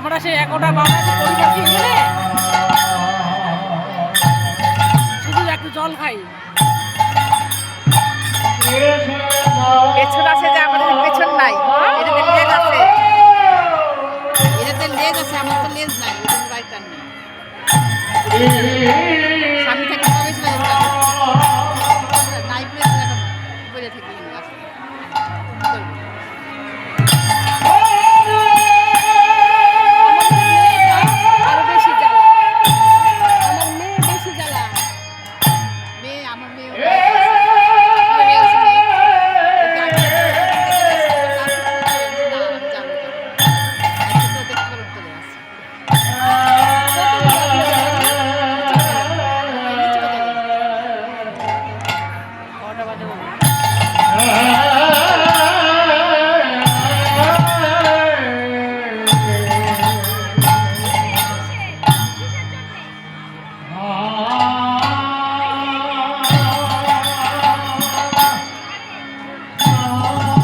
আমরা সেই একটা বাবা শুধু একটু জল খাই। পেছন আছে যে আমাদের পেছন নাই। লেজ আছে। আমার তো লেজ নাই নাই। থাকি।